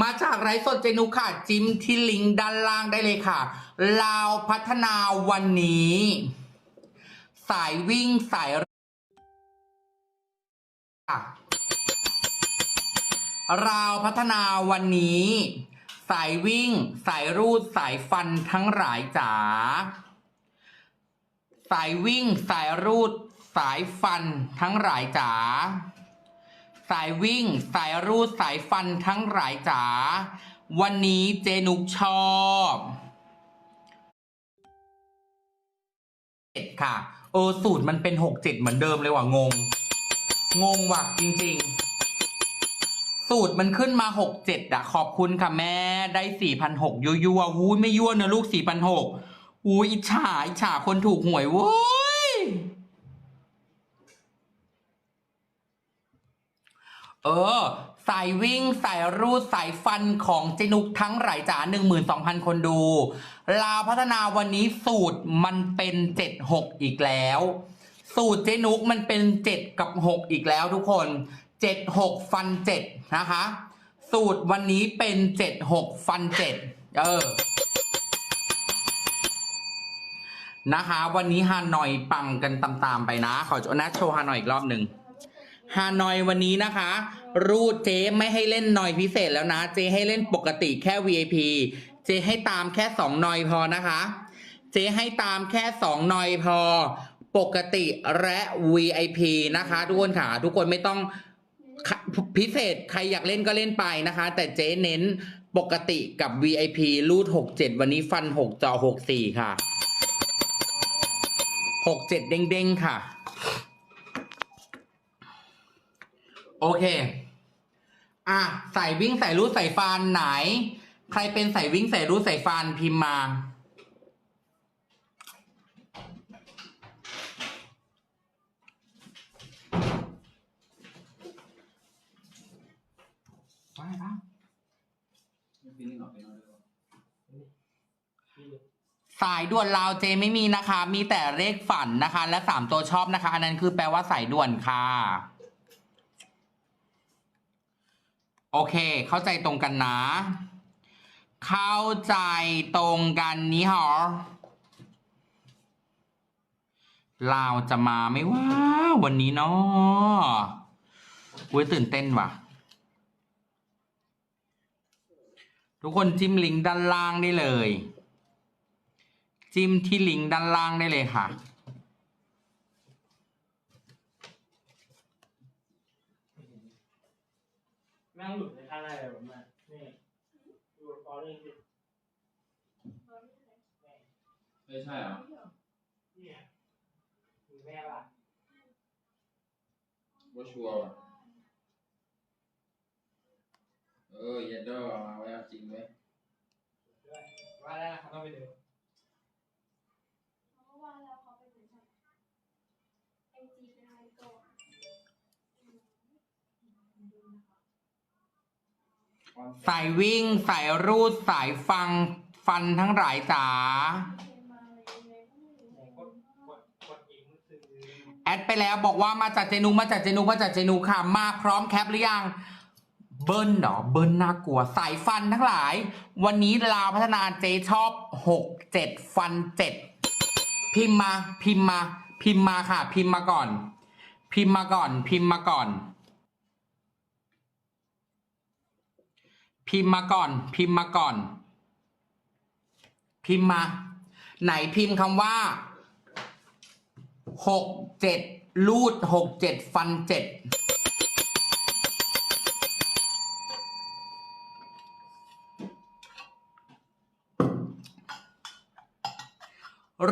มาจากไร้สดเจนุค่ะ จิ้มที่ลิงก์ด้านล่างได้เลยค่ะ ลาวพัฒนาวันนี้ สายวิ่งสายราวพัฒนาวันนี้ สายวิ่ง สายรูดสายฟันทั้งหลายจ๋าสายวิ่ง สายรูด สายฟันทั้งหลายจ๋า สายวิ่ง สายรูดสายฟันทั้งหลายจ๋าวันนี้เจนุกชอบเจ็ดค่ะเออสูตรมันเป็นหกเจ็ดเหมือนเดิมเลยว่ะงง งงว่ะจริง ๆ สูตรมันขึ้นมาหกเจ็ดอะขอบคุณค่ะแม่ ได้สี่พันหกยั่วยั่วๆวู้ยไม่ยั่วนะลูกสี่พันหกอู้ยอิจฉาอิจฉาคนถูกหวยเว้ย เออ สายวิ่ง สายรูด สายฟันของเจนุกทั้งหลายจ๋าหนึ่งหมื่นสองพันคนดู ลาพัฒนาวันนี้สูตรมันเป็นเจ็ดหกอีกแล้ว สูตรเจนุกมันเป็นเจ็ดกับหกอีกแล้วทุกคนเจ็ดหกฟันเจ็ดนะคะ สูตรวันนี้เป็นเจ็ดหกฟันเจ็ดเออนะคะ วันนี้ฮานอยปังกันตามๆไปนะ ขอโนัดโชว์ฮานอยอีกรอบหนึ่ง ฮานอยวันนี้นะคะ รูดเจ๊ไม่ให้เล่นนอยพิเศษแล้วนะ เจ๊ให้เล่นปกติแค่ VIP เจ๊ให้ตามแค่สองนอยพอนะคะ เจ๊ให้ตามแค่สองนอยพอ ปกติและ VIP นะคะ ทุกคนค่ะ ทุกคนไม่ต้องพิเศษใครอยากเล่นก็เล่นไปนะคะ แต่เจ๊เน้นปกติกับ VIP รูด 67 วันนี้ฟัน 6จอ64 ค่ะ 67 เด้งๆ ค่ะ โอเค อะใส่วิ่งใส่รูดใส่ฟานไหน ใครเป็นใส่วิ่งใส่รูดใส่ฟานพิมพ์มาว่าไงบ้างสายด่วนลาวเจไม่มีนะคะ มีแต่เลขฝันนะคะ และสามตัวชอบนะคะ อันนั้นคือแปลว่าสายด่วนค่ะ โอเค เข้าใจตรงกันนะ เข้าใจตรงกันนี้หรอลาวจะมาไหม่ว่า วันนี้เนาะอุ้ยตื่นเต้นว่ะ ทุกคนจิ้มลิงก์ด้านล่างได้เลย จิ้มที่ลิงก์ด้านล่างได้เลยค่ะ แม่งหลุดในข้างในเลยผมมานี่ดูตอนนี้สิไม่ใช่เหรอเนี่ยมีแม่ละว่าชัวร์ว่ะเออเย็นเดอร์เอามาไว้เอาจริงไว้ยด้วยว่าแล้วเขาต้องไปดู เพราะว่าแล้วเขาไปดูใช่ไอจีเป็นอะไรก่อน สายวิ่ง สายรูด สายฟัง ฟันทั้งหลายจ๋าแอดไปแล้วบอกว่ามาจากเจนุมาจากเจนุมาจากเจนุค่ะมาพร้อมแคปหรือยัง เบิ้ลเหรอเบิ้ลน่ากลัว สายฟันทั้งหลาย วันนี้ลาวพัฒนาเจชอบหกเจ็ดฟันเจ็ดพิมพ์มา พิมพ์มา พิมพ์มาค่ะ พิมพ์มาก่อน พิมพ์มาก่อน พิมพ์มาก่อน พิมพ์มาก่อน พิมพ์มาก่อน พิมพ์มา ไหนพิมพ์คำว่าหกเจ็ดลูดหกเจ็ดฟันเจ็ด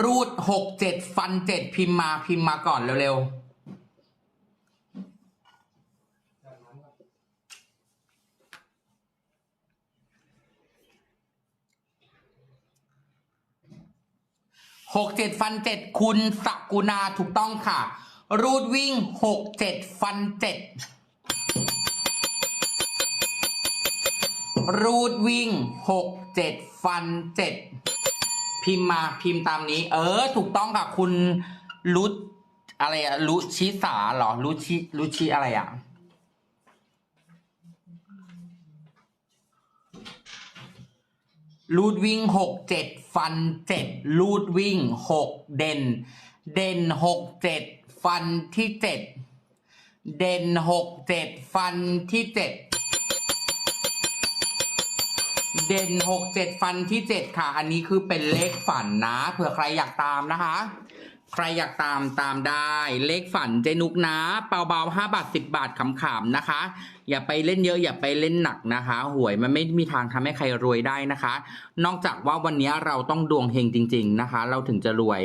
รูดหกเจ็ดฟันเจ็ดพิมพ์มาพิมพ์มาก่อนเร็วจ 6 7 ฟัน 7 คุณสกุณาถูกต้องค่ะ รูดวิ่ง 6 7 ฟัน 7 รูดวิ่ง 6 7 ฟัน 7 พิมพ์มาพิมพ์ตามนี้ เออ ถูกต้องค่ะ คุณรูดอะไรอะรุชิสาเหรอรุชิรุชิอะไรอะ รูดวิ่งหกเจ็ดฟันเจ็ดรูดวิ่งหกเด่น เด่นหกเจ็ดฟันที่เจ็ดเด่นหกเจ็ดฟันที่เจ็ดเด่นหกเจ็ดฟันที่เจ็ดค่ะ อันนี้คือเป็นเลขฝันนะเผื่อใครอยากตามนะคะ ใครอยากตามตามได้ เลขฝันเจนุกนะเบาๆห้าบาทสิบบาทขำๆนะคะ อย่าไปเล่นเยอะอย่าไปเล่นหนักนะคะ หวยมันไม่มีทางทำให้ใครรวยได้นะคะ นอกจากว่าวันนี้เราต้องดวงเฮงจริง ๆนะคะ เราถึงจะรวย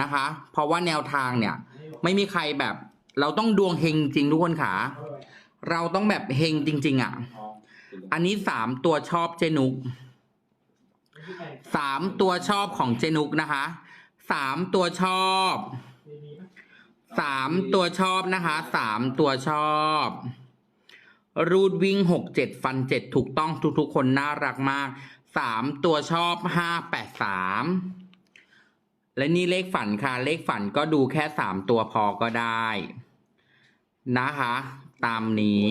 นะคะ เพราะว่าแนวทางเนี่ย ไม่มีใครแบบ เราต้องดวงเฮงจริงทุกคนค่ะ เราต้องแบบเฮงจริง ๆอะ อันนี้สามตัวชอบเจนุกสามตัวชอบของเจนุกนะคะ สามตัวชอบสามตัวชอบนะคะสามตัวชอบ รูดวิ่งหกเจ็ดฟันเจ็ดถูกต้องทุกๆคนน่ารักมากสามตัวชอบห้าแปดสามและนี่เลขฝันค่ะ เลขฝันก็ดูแค่สามตัวพอก็ได้ นะคะ ตามนี้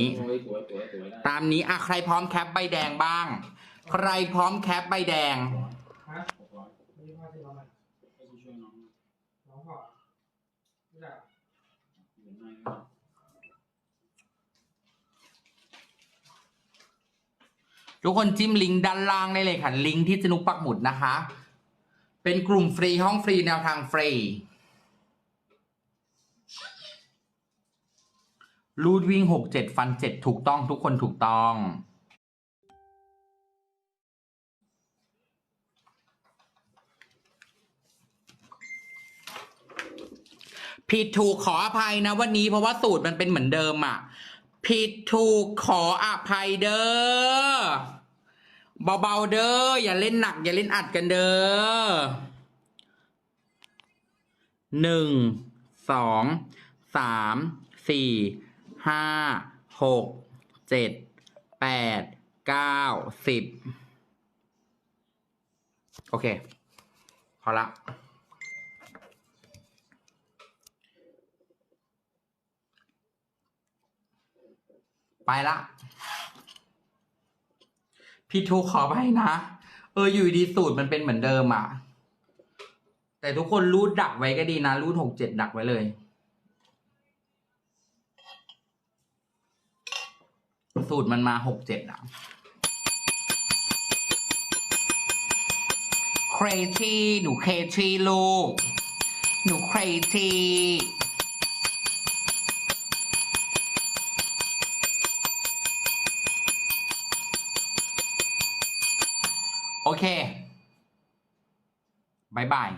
ตามนี้อะใครพร้อมแคปใบแดงบ้าง ใครพร้อมแคปใบแดง ฮะ หกร้อย นี่ว่าที่เรามา ก็จะช่วยน้องน้องพ่อรู้จักเหมือนนายก็ทุกคนจิ้มลิงก์ด้านล่างได้เลยค่ะ ลิงก์ที่จะนุกปักหมุดนะคะ เป็นกลุ่มฟรีห้องฟรีแนวทางฟรี รูดวิ่งหกเจ็ดฟันเจ็ดถูกต้องทุกคนถูกต้อง ผิดถูกขออภัยนะวันนี้เพราะว่าสูตรมันเป็นเหมือนเดิมอะ ผิดถูกขออภัยเด้อเบาๆเด้ออย่าเล่นหนัก อย่าเล่นอัดกันเด้อหนึ่งสองสามสี่ห้าหกเจ็ดแปดเก้าสิบโอเค พอละ ไปละ พี่ทูขอไปนะ เอออยู่ดีสูตรมันเป็นเหมือนเดิมอะ แต่ทุกคนรูดดักไว้ก็ดีนะ รูดหกเจ็ดดักไว้เลยสูตรมันมาหกเจ็ดอะ crazy หนู crazy ลูก หนู crazy เคบายบาย